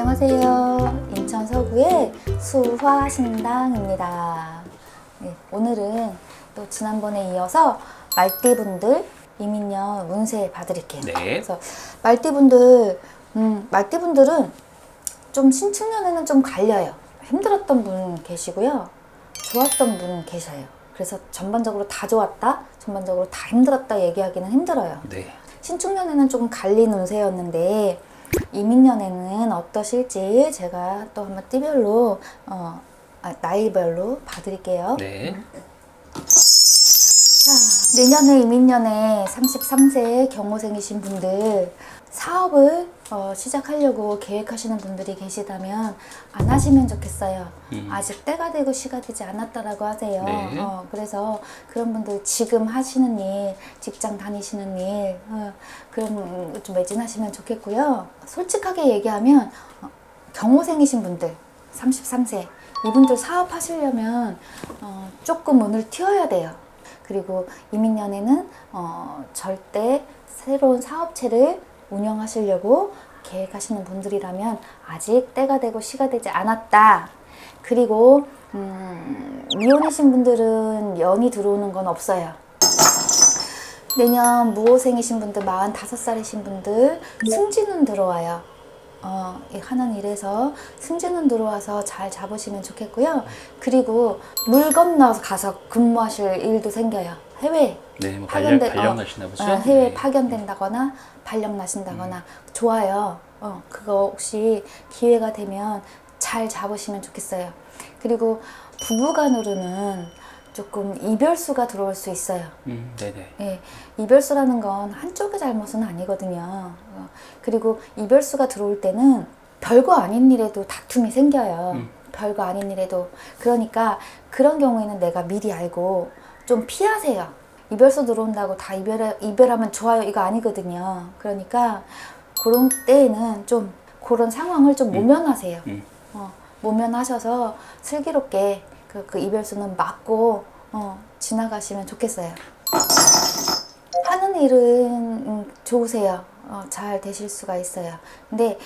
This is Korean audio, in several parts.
안녕하세요. 인천 서구의 수화신당입니다. 네, 오늘은 또 지난번에 이어서 말띠분들 이민년 운세 봐드릴게요. 네. 그래서 말띠분들, 음, 말띠분들은 좀 신축년에는 좀 갈려요. 힘들었던 분 계시고요. 좋았던 분 계셔요. 그래서 전반적으로 다 좋았다, 전반적으로 다 힘들었다 얘기하기는 힘들어요. 네. 신축년에는 조금 갈린 운세였는데 이민년에는 어떠실지 제가 또 한번 띠별로 어, 아, 나이별로 봐드릴게요. 네. 자, 내년에 이민년에 33세 경호생이신 분들 사업을 어, 시작하려고 계획하시는 분들이 계시다면 안 하시면 좋겠어요. 음. 아직 때가 되고 시가 되지 않았다라고 하세요. 네. 어, 그래서 그런 분들 지금 하시는 일, 직장 다니시는 일, 어, 그런 좀 매진하시면 좋겠고요. 솔직하게 얘기하면 어, 경호생이신 분들 33세 이분들 사업하시려면 어, 조금 문을 틔워야 돼요. 그리고 이민년에는 어, 절대 새로운 사업체를 운영하시려고 계획하시는 분들이라면 아직 때가 되고 시가 되지 않았다. 그리고 음, 미혼이신 분들은 연이 들어오는 건 없어요. 내년 무호생이신 분들, 45살이신 분들 승진은 들어와요. 어, 이 하는 일에서 승진은 들어와서 잘 잡으시면 좋겠고요. 그리고 물 건너 가서 근무하실 일도 생겨요. 해외 네. 뭐 발령 발령 어, 나시나 보죠? 어, 해외 네. 파견된다거나 발령 나신다거나 좋아요. 어, 그거 혹시 기회가 되면 잘 잡으시면 좋겠어요. 그리고 부부간으로는 조금 이별수가 들어올 수 있어요. 음, 네네. 예, 이별수라는 건 한쪽의 잘못은 아니거든요. 어, 그리고 이별수가 들어올 때는 별거 아닌 일에도 다툼이 생겨요. 음. 별거 아닌 일에도. 그러니까 그런 경우에는 내가 미리 알고 좀 피하세요. 이별수 들어온다고 다 이별, 이별하면 좋아요. 이거 아니거든요. 그러니까 그런 때에는 좀 그런 상황을 좀 모면하세요. 음. 어, 모면하셔서 슬기롭게 그, 그 이별수는 맞고 어, 지나가시면 좋겠어요. 하는 일은 음, 좋으세요. 어, 잘 되실 수가 있어요. 근데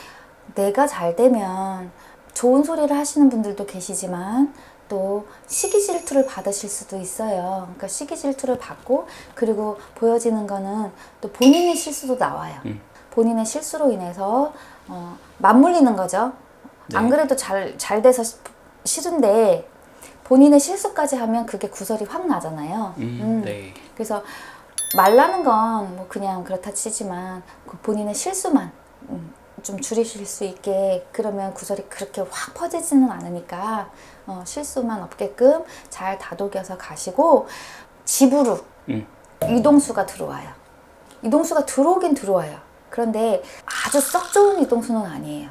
내가 잘 되면 좋은 소리를 하시는 분들도 계시지만 또 시기 질투를 받으실 수도 있어요. 그러니까 시기 질투를 받고 그리고 보여지는 거는 또 본인의 실수도 나와요. 음. 본인의 실수로 인해서 어, 맞물리는 거죠. 네. 안 그래도 잘, 잘 돼서 시- 싫은데 본인의 실수까지 하면 그게 구설이 확 나잖아요. 음, 음. 네. 그래서 말라는 건 뭐 그냥 그렇다 치지만 그 본인의 실수만 음, 좀 줄이실 수 있게 그러면 구설이 그렇게 확 퍼지지는 않으니까 어, 실수만 없게끔 잘 다독여서 가시고 집으로 음. 이동수가 들어와요. 이동수가 들어오긴 들어와요. 그런데 아주 썩 좋은 이동수는 아니에요.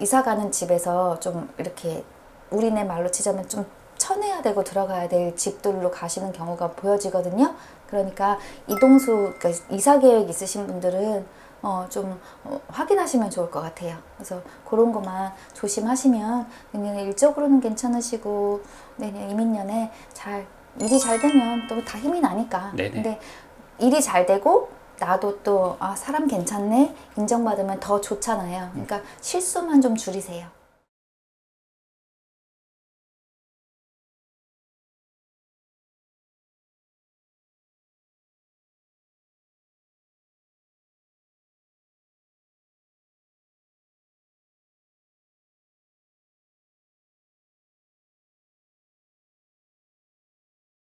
이사 가는 집에서 좀 이렇게 우리네 말로 치자면 좀 쳐내야 되고 들어가야 될 집들로 가시는 경우가 보여지거든요. 그러니까 이동수, 그러니까 이사 계획 있으신 분들은 어, 좀 어, 확인하시면 좋을 것 같아요. 그래서 그런 것만 조심하시면 내년에 일적으로는 괜찮으시고 내년 이민년에 잘 일이 잘 되면 또 다 힘이 나니까. 네네. 근데 일이 잘 되고 나도 또 아, 사람 괜찮네 인정받으면 더 좋잖아요. 그러니까 실수만 좀 줄이세요.